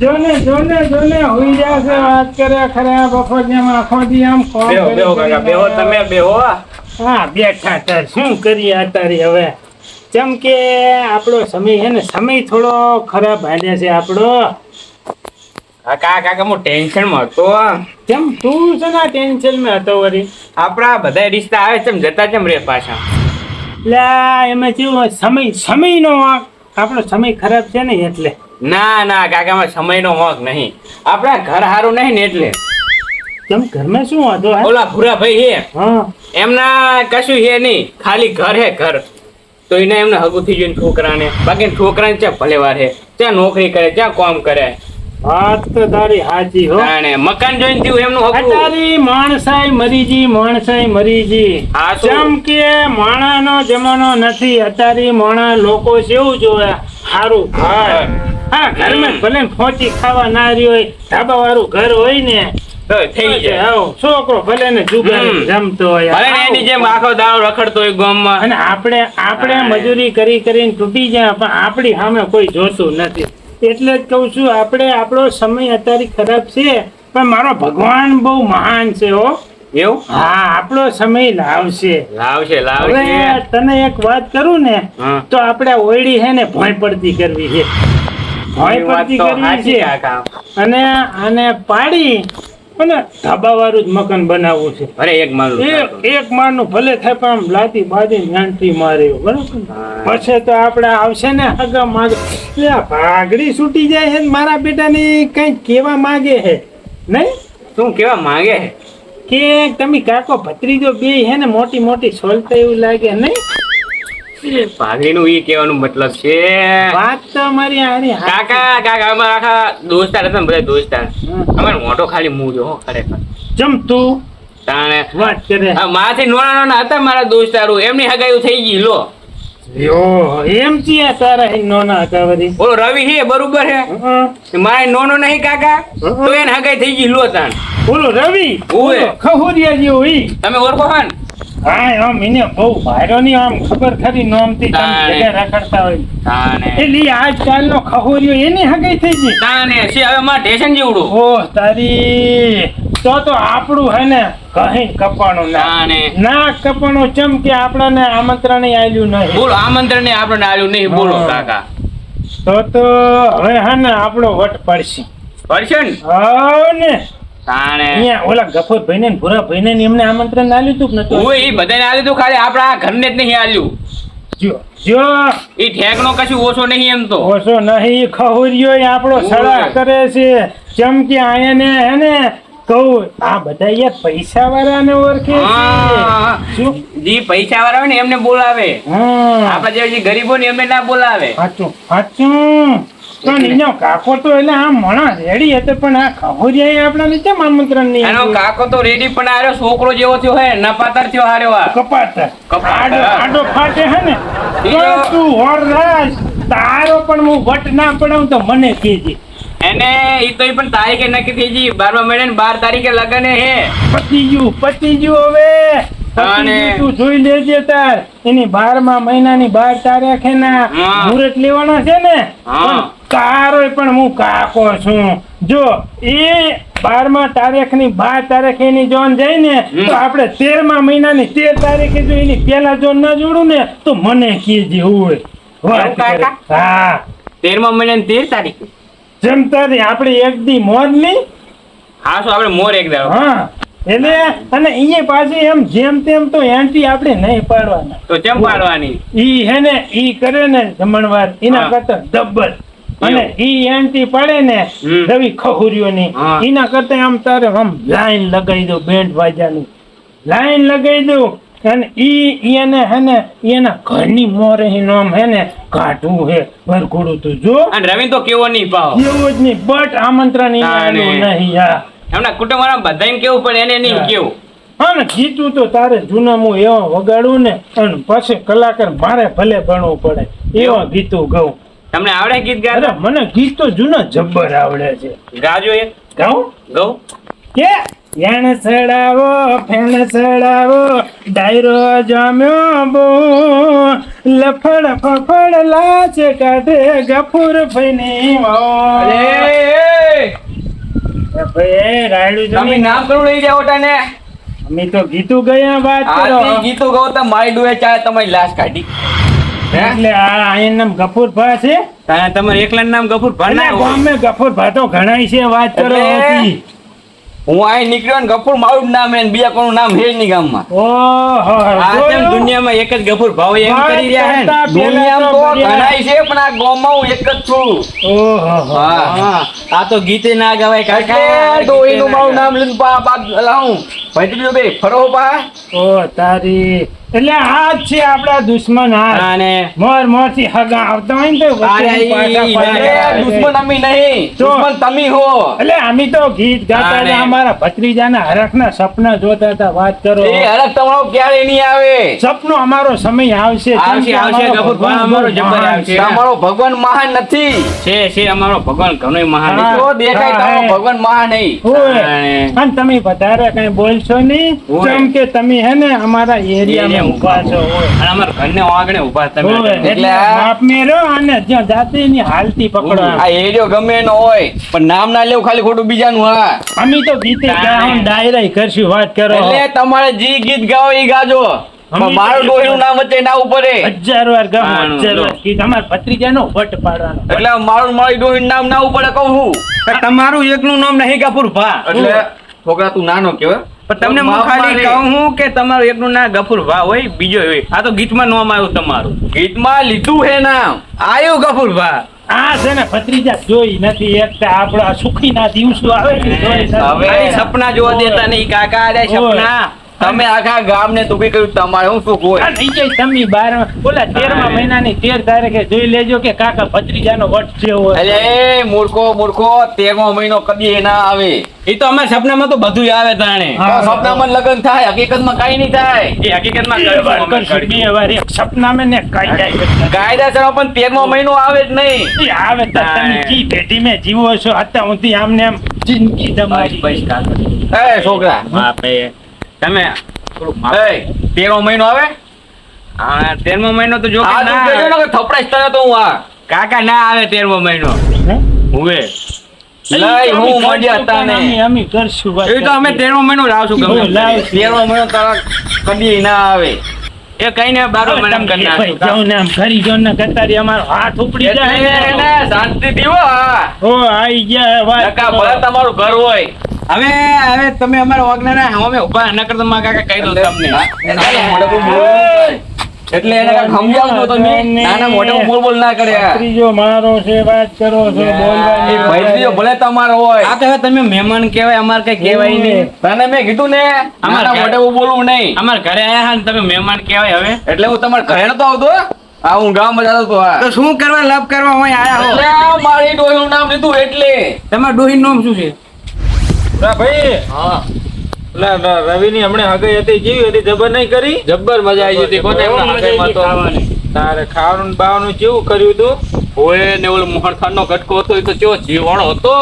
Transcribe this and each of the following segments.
જોને જોને જોને હોઈ વાત કરે ખરે બફોરિયામાં આખો દી આમ બેહો કરી બેહો કાકા બેહો તમે બેહો. હા બેઠા તાર શું કરીએ તારી હવે? જેમ કે આપણો સમય છે ને સમય થોડો ખરાબ હાલે છે આપણો. કાકા કાકા હું ટેન્શનમાં હતો. કેમ તું છે ને ટેન્શનમાં હતો વળી આપણા બધા રિશ્તા આવે છે જતા કેમ રે પાછા. એટલે એમાં કેવું સમય સમયનો. આપણો સમય ખરાબ છે ને એટલે. ના ના કાકામાં સમયનો હોક નહીં. આપણા ઘર હારું નહીં ને એટલે. કેમ ઘરમાં શું વાંધો ઓલા ભૂરા ભાઈ હે. હા. એમના કશું હે નહીં. ખાલી ઘર હે ઘર. તો એને એમને હગું થઈ ગયું છોકરાને બાકી છોકરાને ત્યાં ભલે વાર ત્યાં નોકરી કરે ત્યાં કામ કરે. વાત તો તારી હાચી હો. અને મકાન જોઈને થયું એમનું હગું. તારી માણસાઈ મરીજી માણસાઈ મરીજી. જેમ કે માણાનો જમાનો નથી અતારી માણા લોકો જેવું જોવે. સારું ઘર હા. ઘરમાં ભલે ફોચી ખાવા ના રહ્યો હોય ધાબા વાળું ઘર હોય ને થઈ જાય. છોકરો ભલે ને જુગાર હમ. હોય ભલે એની જેમ આખો દાડો રખડતો હોય ગામમાં. અને આપણે આપણે મજૂરી કરી કરીને તૂટી જાય પણ આપણી સામે કોઈ જોતું નથી. એટલે જ કહું છું આપણે આપણો સમય અત્યારે ખરાબ છે પણ મારો ભગવાન બહુ મહાન છે હો. એવું? હા આપણો સમય લાવશે. લાવશે લાવશે. તને એક વાત કરું ને તો આપણે ઓયડી છે ને ભોય પડતી કરવી છે. ભોય પડતી કરવી છે. અને આને પાડી અને ધાબા વાળું જ મકાન બનાવવું છે. અરે એક મારું એક એક માળનું ભલે થાય પણ આમ લાતી બાજી નાનથી મારે બરોબર. પછી તો આપણે આવશે ને હગા માગે ભાગડી છૂટી જાય છે ને મારા બેટાને કઈ કેવા માંગે છે. નહીં? શું કેવા માંગે છે? કે તમે કાકો ભત્રીજો બે હે ને મોટી મોટી સોલતા એવું લાગે નહીં? ભાગીનું ઈ કહેવાનું મતલબ છે. વાત તો મારી આની કાકા કાકા અમારા આખા દોસ્તાર હતા બધા દોસ્તાર. અમારો મોટો ખાલી મું જો ખરેખર. જમ તાણે વાત કરે. મારાથી નાના નાના હતા મારા દોસ્તારો. એમની હગાયું થઈ ગઈ લો. એમ છે તારા નોના હતા વળી ઓલો રવિ બરોબર હે? હં. મારે નોનો નહીં કાકા. તો એને હગાઈ થઈ ગઈ લો તાણ. ઓલો રવિ. જેવો ઈ. તમે ઓળખો છો ને? હા આમ એને બહુ ભાઈરો ની આમ ખબર ખરી નોમથી તમે જગ્યા રખડતા હોય. તાણે એટલે ઈ આજકાલનો ખહોરિયો એની હગાઈ થઈ ગઈ? તાણે છે હવે મારે ટેશન જેવડું. ઓ તારી તો તો આપણું હે ને કહી કપાણું ના. ના કપાણું ચમ કે આપણને આમંત્રણ આલ્યું નહીં? બોલો આમંત્રણ ને આપણને આવ્યું નહીં બોલો. કાકા. તો તો હવે હે ને આપણો વટ પડશે. પડશે ને. તાણે. ઓલા ગફુરભાઈ ને ભૂરાભાઈ ને એમને આમંત્રણ આલ્યું તું નતું હું એ બધાને આવ્યું તું ખાલી આપણા ઘરને જ નહીં આલ્યું જો જો. એ ઠેકનો કશું ઓછો નહીં એમ તો. ઓછો નહીં ખહુરિયો આપણો સડા કરે છે. જેમ આયાને હે ને કહું આ બધા યાર પૈસા વાળાને ઓળખે હા. જે પૈસા વાળા હોય ને એમને બોલાવે. આપણા જે ગરીબો ને એમને ના બોલાવે. સાચું સાચું કાકો તો એટલે આ મણા રેડી હતો પણ આ ખહુરિયા આપણાને કેમ આમંત્રણ નહીં એનો કાકો તો રેડી પણ આર્યો છોકરો જેવો થયો હે નપાતર થયો હાર્યો આ. કપાત કપાત. આડો આડો ફાટે હે ને. તો બીજો- તું વરરાજ તારો પણ હું વટ ના પડાવું તો મને કહેજે. એને ઈ તો પણ તારીખે નક્કી થઈ ગઈ બારમા મહિને ને બાર તારીખે લગન હે. પતી ગયું પતી ગયું હવે અને- તું જોઈ લેજે તાર. એની બારમા મહિનાની બાર તારીખે ના. મુહૂર્ત લેવાના છે ને. હા. પણ તારોય પણ હું કાકો છું. જો એ બારમા તારીખની બાર તારીખે એની જોન જાય ને તો આપણે તેરમા મહિનાની તેર તારીખે જો એની પેલા જોન ના જોડું ને તો મને કહેજે હોય કરે. હા. તેરમા મહિને ને તેર તારીખે? જેમ તારી આપણે એક દી મોર નહીં? હા શું આપણે મોર એક દાડો હા. એટલે અને અહીંયા પાછી એમ જેમ તેમ તો એન્ટ્રી આપણે નહીં પાડવાના. તો ચમ પાડવાની? ઈ હે ને ઈ કરે ને જમણવાર. એના. કરતા ડબલ. અને ઈ એન્ટી પડે ને રવિ ખહુરીઓની એના કરતા આમ તારે આમ લાઈન લગાવી દો બેન્ડ વાજાની. લાઈન લગાવી દો અને ઈ એને હે ને એના ઘરની મોરે નામ હે ને કાઢવું હે વરઘોડું તું જો. અને રવિ તો કેવો નહીં પાવ કેવો જ નહીં બટ આમંત્રણ નહીં. હા. એમના કુટુંબ બધાને કેવું પણ એને નહીં કેવું. હા ને ગીતું તો તારે જૂનામાં એવા વગાડું ને અને પછી કલાકાર મારે ભલે ભણવું પડે એવા ગીતું ગાઉં. તમને આવડે ગીત ગાતા? મને ગીત તો જૂનો જબ્બર આવડે છે. ગાજો એ. ગાઉં? ગૌ કે? યાણ સડાવો ફેણ સડાવો ડાયરો જામ્યો બો લફડ ફફડ લાચ કાઢે ગફુર ફઈની અરે ભાઈ રાયડું તમે નામ કરું લઈ જાવ તને. અમે તો ગીતું ગયા વાત કરો. ગીતો ગાઓ તો મારી ડોએ ચાય તમારી લાશ કાઢી. એટલે આ આયન નામ ગફુર ભા છે. તમારે એકલા નામ ગફુર ના ગામે ગફુર ભા તો ઘણાય છે વાત કરો હું અહીં નીકળ્યો ને ગફુર મારું નામ હે બીજા કોનું નામ હે નહીં ગામમાં. ઓહો આ દુનિયામાં એક જ ગફુર ભાવ એમ કરી રહ્યા હે દુનિયામાં તો તો ઘણાય છે પણ આ ગામમાં હું એક જ છું. ઓહો હા હા, આ તો ગીતે ના ગવાય કાકા. તો એનું મારું નામ લીધું બા બા લાવું ભાઈ બે ફરો પા ઓ તારી એટલે આ જ છે આપણા દુશ્મન હા અને મોર મોરથી હગા આવતા હોય ને તો દુશ્મન અમે નહીં. દુશ્મન તમે હો. એટલે અમે તો ગીત ગાતા. હતા અમારા ભત્રીજાના હરખના સપના જોતા હતા વાત કરો. એ હરખ તમારો ક્યારે નહીં આવે. સપનો અમારો સમય આવશે આવશે, આવશે, અમારો ભગવાન અમારો જબર આવશે. તમારો ભગવાન મહાન નથી. છે છે અમારો ભગવાન ઘણો મહાન. જો દેખાય તમારો ભગવાન મહાન નહીં. અને- તમે વધારે કઈ બોલશો નહીં. કેમ કે તમે હે ને અમારા એરિયામાં ઊભા છો અને અમારા ઘરને આગળ ઊભા તમે એટલે એટલે મેરો અને જ્યાં જાતે ની હાલતી પકડો આ એરિયો ગમે એનો હોય પણ નામ ના લેવું ખાલી ખોટું બીજાનું હા. અમે તો ગીતે ગાહું ડાયરા કરશું વાત કરો. એટલે તમારે જી ગીત ગાઓ ઈ ગાજો. મારું ડોહીનું નામ વચ્ચે ના ઉપર હજાર વાર હાનું, હજાર. વાર ગીત. અમારા ભત્રીજાનો વટ પાડવાનો. એટલે મારું મારી ડોહીનું નામ ના ઉપડે કહું હું. તમારું એકનું નામ નહીં કાપુર ભા. એટલે છોકરા તું નાનો કેવાય પણ તમને હું ખાલી કહું હું કે તમારું એકનું ના ગફુર ભા હોય બીજો હોય આ તો ગીતમાં નામ આવ્યું તમારું. ગીતમાં લીધું હે નામ. આવ્યું ગફુર ભા આ છે ને ભત્રીજા જોઈ નથી એક આપણા સુખી ના દિવસો આવે. હવે- સપના જોવા દેતા નહીં. કાકા અરે સપના. તમે આખા ગામને દુખી કર્યું તમારે હું આ હોય? થઈ જાય તમે બાર ઓલા તેરમા મહિનાની તેર તારીખે જોઈ લેજો કે કાકા ભત્રીજાનો વટ છે હોય. એટલે એ મૂર્ખો મૂર્ખો તેરમો મહિનો કદી એ ના આવે. એ તો અમારા સપનામાં તો બધું આવે તાણે. સપનામાં લગ્ન થાય હકીકતમાં કઈ નહીં થાય. એ હકીકતમાં બે વાર એક સપનામાં ને કઈ જાય કાયદાસર પણ તેરમો મહિનો આવે જ નહીં. ઈ આવે તો તમે કી પેઢી મેં જીવો છો? અત્યાર સુધી આમને આમ જિંદગી તમારી છોકરા. બાપે. તમે તેરમો મહિનો આવે? તેરમો મહિનો તો જો કે ના આવે. તને તો હું આ. કાકા ના આવે તેરમો મહિનો. હુવે લઈ હું અમે મળ્યા કરશું પણ તને અમે- અમે કરશું વાત એ તો અમે તેરમો મહિનો લાવશું ગમે હો, તે. લાવશું. તેરમો મહિનો તારા કદી ના આવે. એ કઈ ને બારો હવે મહિના ભાઈ નાખશું. જાઓ ને આમ ઘરી જાઓ ને કતારી અમારો હાથ ઉપડી એટલે જાય. એને શાંતિ દીવો હા. આઈ ગયા વાત નકા કરો. તમારું ઘર હોય. હવે હવે તમે અમારા વગના અમે ઊભા એના કરતા મારા કાકા કહી દઉં તમને. ના. એટલે એને સમજાવજો તમે. નાના મોઢે બોલ બોલ ના કરે ત્રીજો મારો છે વાત કરો છો બોલવાની એ ભલે તમારો હોય. આ તો હવે તમે મહેમાન કહેવાય અમારે કઈ કહેવાય નહીં. તને મેં કીધું ને અમારા મોટે બોલવું નહીં. અમારા ઘરે આયા હા ને તમે મહેમાન કહેવાય હવે. એટલે હું તમારા ઘરે નતો આવતો આ હું ગામમાં જતો હતો આ તો શું કરવા લાભ કરવા હોય આયા હો મારી ડોહીનું નામ લીધું એટલે. તમારા ડોહી નામ શું છે? ના ભાઈ. હા. રવિ ની હમણાં હગાઈ હતી. કેવી હતી? જબર નહીં કરી? જબર મજા આવી હતી. કોને એમના હગાઈમાં તો તારે ખાવાનું ને બાવાનું કેવું કર્યું તું? ઓય ને ઓલ મોહનખાન નો કટકો હતો એ તો ચો જીવાણો હતો?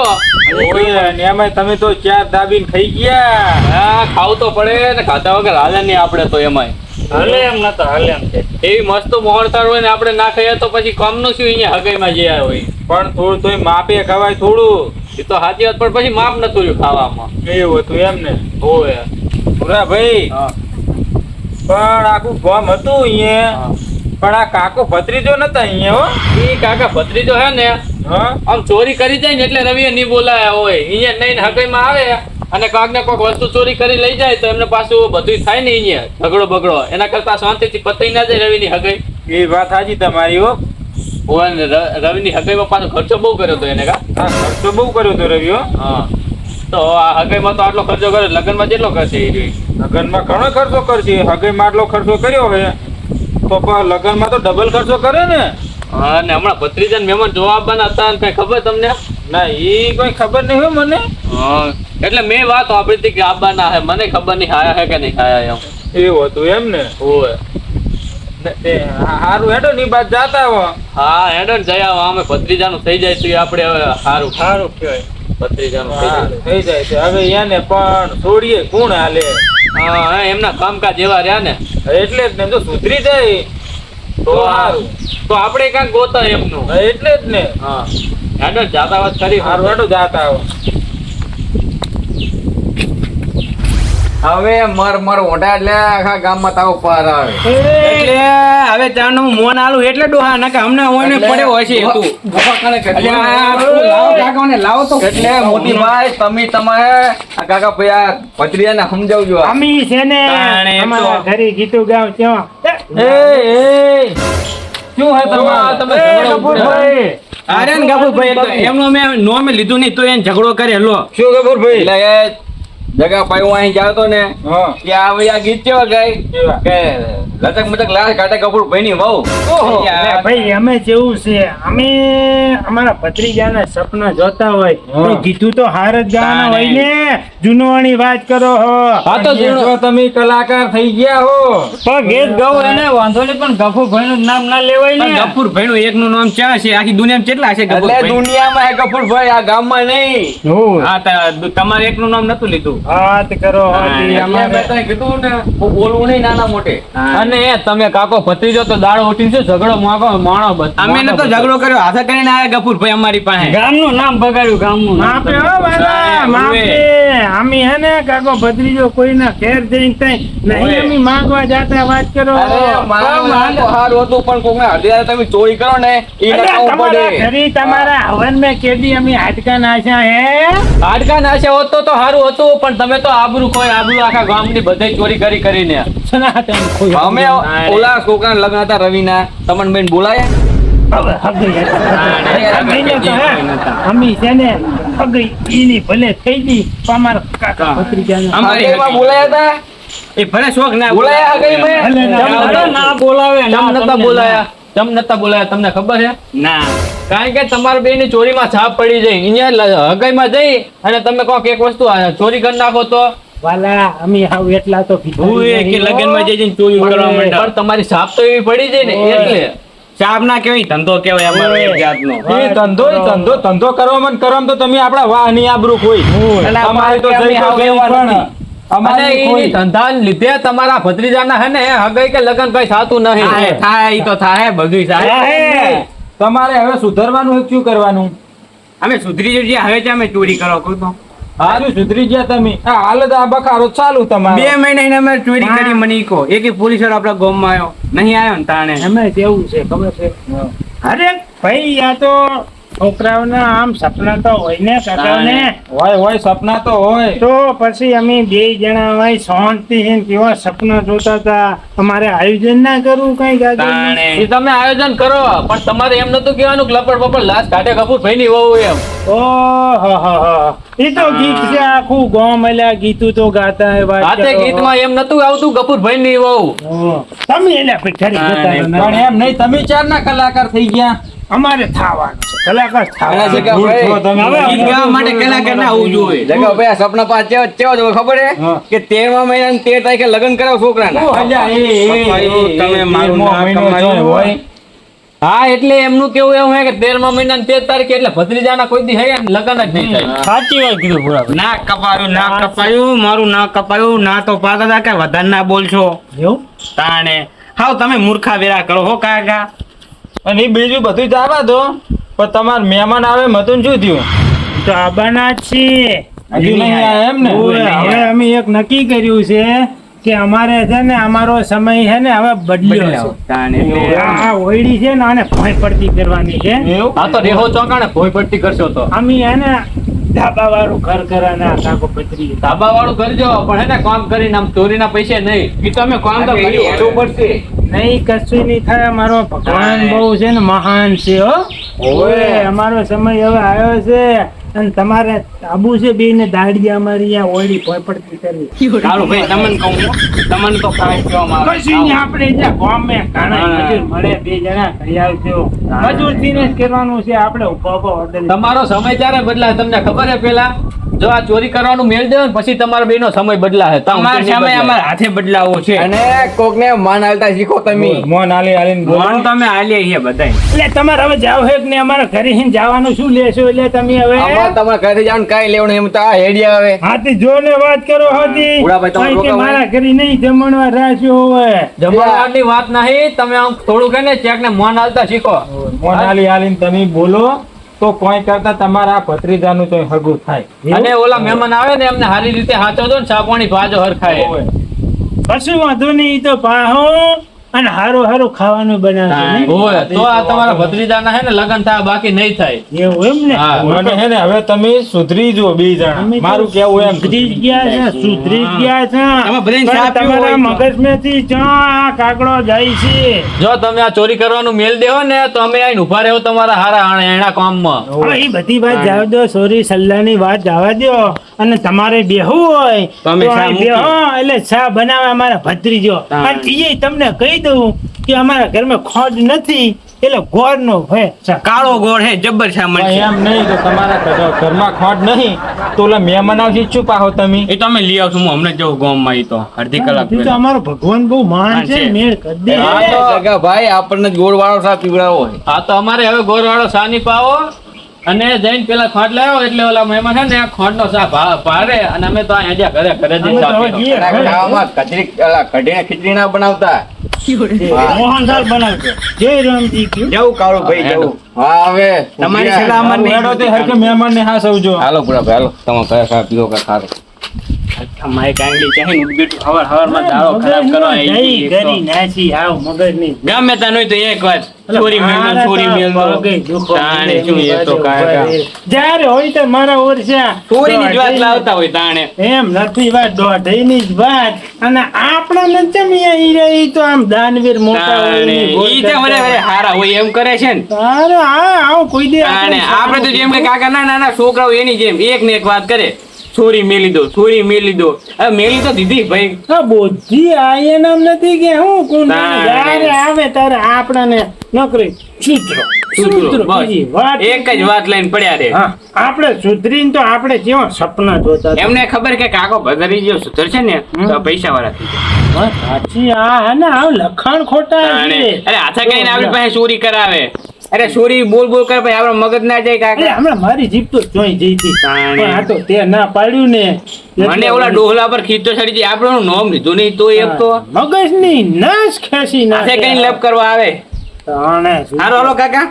ને એમાંય તમે તો ચાર દાબીને ખાઈ ગયા. હા ખાવું તો પડે ને ખાતા વગર હાલે નહીં આપણે તો એમાંય. હાલે એમ નતા હાલે એમ. છે એવી મસ્ત મોહનથાળ હોય ને આપણે ના ખાઈએ તો પછી કામનું શું અહીંયા હગાઈમાં જે આવ્યો હોય? પણ થોડું તોય માપે ખવાય થોડું. એ તો સાચી વાત પણ પછી માપ નતું રહ્યું ખાવામાં. એવું હતું એમ ને ઓય પૂરા ભાઈ પણ આખું ગામ હતું અહીંયા. પણ આ કાકો ભત્રીજો નતા અહીંયા હો? ઈ કાકા ભત્રીજો હે ને આમ ચોરી કરી જાય ને એટલે રવિએ નહીં બોલાયા હોય. અહીંયા નહીં હગાઈમાં આવે અને કોઈક ને કોઈક વસ્તુ ચોરી કરી લઈ જાય તો એમને પાછું બધું થાય ને અહીંયા ઝઘડો બગડો. એના કરતા શાંતિથી પતાઈ ના જાય રવિની હગાઈ. એ વાત સાચી તમારી હો. હોય ને રવિની હગાઈમાં પાછો ખર્ચો બહુ કર્યો હતો એને કા? ખર્ચો બહુ કર્યો હતો રવિ હા. તો આ હગાઈમાં તો આટલો ખર્ચો કર્યો લગ્નમાં જેટલો ખર્ચે એ. લગ્નમાં ઘણો ખર્ચો કરશે. હગાઈમાં આટલો ખર્ચો કર્યો હવે તો પણ લગ્નમાં તો ડબલ ખર્ચો કરે ને. હા ને હમણાં ભત્રીજા ને મહેમાન જોવા આવવાના હતા ને કઈ ખબર તમને? ના એ કોઈ ખબર નહીં હોય મને. હા એટલે મેં વાત વાપરી હતી કે આવવાના હે. મને ખબર નહીં આયા હે કે નહીં આયા એમ. એવું હતું એમ ને? હોય હારું હેડો ની બાદ જાતા હો. હા હેડો ને જઈ આવો. અમે ભત્રીજાનું થઈ જાય તો આપણે હવે હારું. હારું કહેવાય. ભત્રીજાનું થઈ જાય. છે. હવે એને પણ છોડીએ કોણ હાલે. હા એમના કામકાજ એવા રહ્યા ને. એટલે જ ને જો સુધરી જાય. તો હારું. તો આપણે કાંઈક ગોતા એમનું. એટલે જ ને. હા. હેડો જાતા વાત કરી. હારું હેડો જાતા હો. હવે મર મર ઓઢા એટલે આખા ગામમાં તાવ પાર આવે. એટલે હવે ચાનું મોન આલું એટલે ડોહા નકા હમણાં હોય ને પડે હોય છે તું લાવો કાકાઓને લાવો તો. એટલે મોતીભાઈ તમે તમારે આ કાકા ભાઈ આ ભત્રીજાને સમજાવજો. અમી છે ને. અમારા ઘરે ગીતું ગાવ ત્યાં. એ એ શું હે તો તમે કપૂરભાઈ અરે ભાઈ ગફુરભાઈ તો એમનો મેં નોમે લીધું નહીં તો એને ઝઘડો કરે લો. શું ખબર ભાઈ જગા ભાઈ હું અહીં જાતો ને કે આ ભાઈ આ ગીત કેવા ગાય? કે લચક મચક લાશ કાઢે કપૂર ભાઈ ની વહુ ભાઈ અમે જેવું છે. અમે અમારા ભત્રીજાના સપના જોતા હોય. તો કીધું તો હાર જ ગાવાના હોય ને. જૂનવાણી વાત કરો હો. હા તો જૂનો તમે કલાકાર થઈ ગયા હો. પણ ગીત ગાવ એને વાંધો નહીં પણ ગફુરભાઈ નું નામ ના લેવાય ને. ગફુરભાઈ નું એકનું નામ ક્યાં છે. આખી દુનિયામાં કેટલા છે ગફુર દુનિયામાં કપૂર ભાઈ આ ગામમાં નહીં. હું. તમારે તમારે એકનું નામ નતું લીધું. વાત કરો કીધું ને બોલવું નહીં નાના મોટે. અને તમે કાકો ભત્રીજો તો ઝઘડો માગો માણો ઝઘડો કર્યો હાથે કરીને આયા ગફુરભાઈ અમારી પાસે. ગામનું નામ બગાડ્યું ગામનું માપે હો વાલા, માપે. અમે હે ને કાકો ભત્રીજો કોઈના ઘેર જઈને તઈ નહીં. અમે માંગવા જાતા વાત કરો. અરે મારું નામ તો હતું પણ કોકને હૃદય તમે ચોરી કરો ને એ તમારા પડે. ઘરે તમારા હવન મેં કેદી અમે હાડકા નાખ્યા હે? હાડકા નાશે હોત તો તો સારું હતું પણ તમે તો આબરૂ કોઈ આબરૂ આખા ગામની બધે ચોરી કરી કરીને. અમે ઓલા છોકરા લગ્ન હતા રવિના. તમન બેન બોલાયા અમે છે ને હગઈ ઈની ભલે થઈ ગઈ પણ કાકા ભત્રીજાને અમારી. બોલાયા હતા? એ ભલે શોખ ના બોલાયા હગઈમાં? ભલે ના બોલાવે. ના નતા બોલાયા. ચમ નતા બોલાયા તમને ખબર છે? ના. કારણ કે તમારા બે ની ચોરીમાં છાપ પડી જાય અહીંયા હગાઈમાં જઈ અને તમે કોક એક વસ્તુ ચોરી કરી નાખો તો. વાલા અમે હાવ એટલા તો હું એ કે લગનમાં જઈ જઈને ચોરી કરવા માંડ્યા. પણ તમારી છાપ તો એવી પડી જાય ને એટલે. ચાપ ના કેવાય ધંધો કેવાય અમારો એક જાતનો. એ ધંધો ધંધો ધંધો કરવામાં મન કરવામાં તો તમે આપણા વાહની આબરૂ કોઈ તમારે તો જઈ આવું પણ. અમારી ધંધા લીધે તમારા ભત્રીજાના હે ને હગાઈ કે લગન કઈ થતું નહીં. થાય ઈ તો થાય બધું તમારે હવે સુધારવાનું શું કરવાનું? અમે સુધરી જઈએ હવે જ અમે ચોરી કરો તો. હારું સુધરી ગયા તમે? આ હાલત આ બખારો ચાલુ બે તમારે મહિના અમે ચોરી કરી મને કો એક પોલીસ વાળો આપણા ગામમાં આવ્યો. નહીં આવ્યો ને તાણે. અમે કેવું છે ખબર છે? અરે ભાઈ આ તો છોકરાઓના આમ સપના તો હોય ને કાકાઓને હોય હોય સપના તો હોય. તો પછી અમે બે જણા હોય શાંતિ કેવા સપના જોતા હતા? અમારે આયોજન ના કરવું કઈ એ તમે આયોજન કરો પણ તમારે એમ નતું કહેવાનું કે લપડ બપડ લાશ કાઢે કપૂર ભાઈ ની હોવું એમ. ઓહો એ તો ગીત છે આખું ગામ મળ્યા ગીતું તો ગાતા હે વાત સાથે ગીતમાં એમ નતું આવતું કપૂર ભાઈ ની હોવું તમે એલા રહો. પણ એમ નહીં તમે ચાર ના કલાકાર થઈ ગયા. અમારે થવાનું છે. કલાકાર થવાનું. ગાવા માટે કલાકાર ના જોઈએ. જગા ભાઈ આ સપના પાસ ખબર કે તારીખે લગ્ન કરાવ છોકરાના. અલ્યા, એ, એ, એ, એ, તમે મારું તેરમો કમાયું હોય. હા એટલે એમનું કેવું એવું હે કે તેરમા મહિના તેર તારીખે એટલે ભત્રીજાના કોઈ દી હે ને લગન જ નહીં થાય. સાચી વાત કીધું પૂરા ના કપાયું ના કપાયું મારું ના કપાયું ના તો હતા કે વધારે ના બોલશો. એવું? તાણે. હાવ તમે મૂર્ખા વેરા કરો હો કાકા. અને એ બીજું બધું ચાવા દો. પણ તમાર મહેમાન આવે મતું શું થયું? તો આબાના જ હજુ નહીં આયા એમ ને? હવે અમે એક નક્કી કર્યું છે કે અમારે છે ને અમારો સમય છે ને હવે બદલ્યો છે. આ આ ઓયડી છે ને આને ભોંય પડતી કરવાની છે. આ તો રેહો ચોકાણે ભોય પડતી કરશો તો. અમે એને ધાબા વાળું ઘર કરાના કાકો પતરી ધાબા વાળું ઘર જો પણ હે ને કામ કરીને આમ ચોરીના પૈસે નહીં. એ તો અમે કામ તો કરી પડશે. નહીં કશું નહીં થાય. અમારો ભગવાન બહુ છે ને મહાન છે હો. ઓય અમારો સમય હવે આવ્યો છે. અને તમારે આબુ છે બે ને દાડી અમારી આ ઓળી ભોંય પડતી કરવી સારું ભાઈ તમને કહું. તમને તો કાંઈ કહેવામાં આવે. કશું નહીં આપણે જે ગામે ઘણા. મજૂર મળે બે જણા કરી આવજો મજૂરથી જ કરવાનું છે આપણે ઊભો ઊભો હોટલ તમારો સમય ત્યારે બદલાય તમને ખબર હે પેલા જો આ ચોરી કરવાનું મેળ દેવો પછી તમારા બેનો સમય બદલાશે. તમારા નહીં સામે બદલાય. હાથે બદલાવો છે. અને કોકને માન હાલતા શીખો તમે. મોન હાલી આલીને મોન તમે હાલી છીએ બધા એટલે તમારે હવે જાવ હે ને અમારા ઘરે હિન જવાનું શું લેશો? એટલે તમે હવે અમાર તમારા ઘરે જવાનું કાંઈ લેવાનું એમ તો આ હેડી આવે હાથી જો ને વાત કરો હતી ભાઈ તમે કે મારા ઘરે નહીં જમણવા રાખ્યો હોય જમણવાની વાત નહીં. તમે આમ થોડું કે ને ચેક ને મોન હાલતા શીખો. મોન આલી હાલીને તમે બોલો. તો કોઈ કરતા તમારા ભત્રીજાનું તો હગું થાય. અને ઓલા મહેમાન આવે ને એમને સારી રીતે હાચો દો ને ચા પાણી ભાજો હરખાય. કશું વાંધો નહીં તો પાહો અને હારું હારું ખાવાનું બનાવશે? હોય. તો આ તમારા ભત્રીજાના હે ને લગન થાય બાકી નહીં થાય. એવું એમ ને? મને હે ને હવે તમે સુધરી જો બે જણા. મારું કેવું એમ. સુધરી ગયા છે સુધરી ગયા છે. તમે બ્રેન હોય તમારા મગજમાંથી ચા આ કાકડો જાય છે. જો તમે આ ચોરી કરવાનું મેલ દેવો ને તો અમે આઈને ઊભા રહેવું તમારા હારા એના કામમાં. એ બધી વાત જાવ દો સોરી સલ્લાની વાત જવા દો. અને તમારે બેહવું હોય તમે એટલે ચા બનાવે અમારા ભત્રીજો. અને એ તમને કહી દઉં કે અમારા ઘરમાં ખોટ નથી એટલે ગોળ નો હે કાળો ગોળ હે જબ્બર છે એમ નહીં તો તમારા ઘરમાં ખોટ નહીં તો ઓલા મહેમાન આવશે શું પાહો તમે. એ તો અમે લઈ આવશું હું હમણાં જવું ગામમાં તો અડધી કલાક તો અમારો ભગવાન બહુ મહાન છે. મેળ કરી દે. આ તો ભાઈ આપણને ગોળ વાળો સા પીવડાવો હોય હા તો અમારે હવે ગોળ વાળો સા ની પાવો? અને જઈને પેલા ખોટ લાવ્યો એટલે ઓલા મહેમાન છે ને આ ખોટ નો સા ભારે અને અમે તો અહીંયા ઘરે ઘરે આ ખાવામાં કચરી કઢીને ખીચડી ના બનાવતા. મોહનથાળ બનાવજો જય રામજી જવું કાળો ભાઈ જવું. હા હવે તમારી સલાહ મારું મને હરકે મહેમાન ને હા સૌજો હાલો. પૂરા ભાઈ હાલો. તમે કયા ખા પીવો કે ખારો અમારે કાંગડી ચાહે ને બેટું હવાર હવારમાં દાળો ખરાબ કરવા આવી કરી નાસી આવ મગજની. ગમે ત્યાં નહીં તો એક વાત ચોરી મેલ ચોરી મેલ તાણે શું એ તો કાકા જ્યારે હોય તો મારા ઓરસા ચોરીની જ વાત લાવતા હોય તાણે. એમ નથી વાત દોઢઈની જ વાત. અને આપણા ને ઈ તો આમ દાનવીર મોટા હોય ઈ તો હારા હોય એમ કરે છે ને. તારે આવું કોઈ દે આપણે તો જેમ કે કાકા ના નાના છોકરાઓ એની જેમ એક ને એક વાત કરે. ચોરી મેલી દો છોરી મેલી દો. આ મેલી તો દીધી ભાઈ. આ બોધી આ નામ નથી કે હું કોણ. જ્યારે આવે ત્યારે આપણાને નોકરી. બસ. બીજી વાત એક જ વાત લઈને પડ્યા રે. આપણે સુધરીને તો આપણે કેવા સપના જોતા એમને ખબર કે કાકો ભદરી સુધર છે ને તો પૈસા વાળા થઈ જાય સાચી આ હે ને આ લખાણ ખોટા અરે હાથે કઈને આપણી પાસે ચોરી કરાવે. અરે સોરી બોલ બોલ કર ભાઈ આપણો મગજ ના જાય કાકા. હમણાં મારી જીભ તો જોઈ જઈ હતી. પણ આ તો તે ના પાડ્યું ને. મને ઓલા ડોહલા પર ખીચો ચડી જાય આપણો નોમ લીધું નહીં તો એક તો. મગજની નાશ ખેંચી નાખે. કઈ લપ કરવા આવે? હારો હાલો કાકા.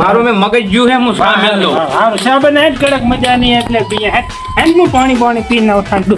મારું મેં મગજ જ્યું હે હું સા મેલ દઉં હારું, સાબન હેડ કડક મજાની એટલે પીએ. હેડ હેડનું પાણી પાણી પી નાવ ઠંડુ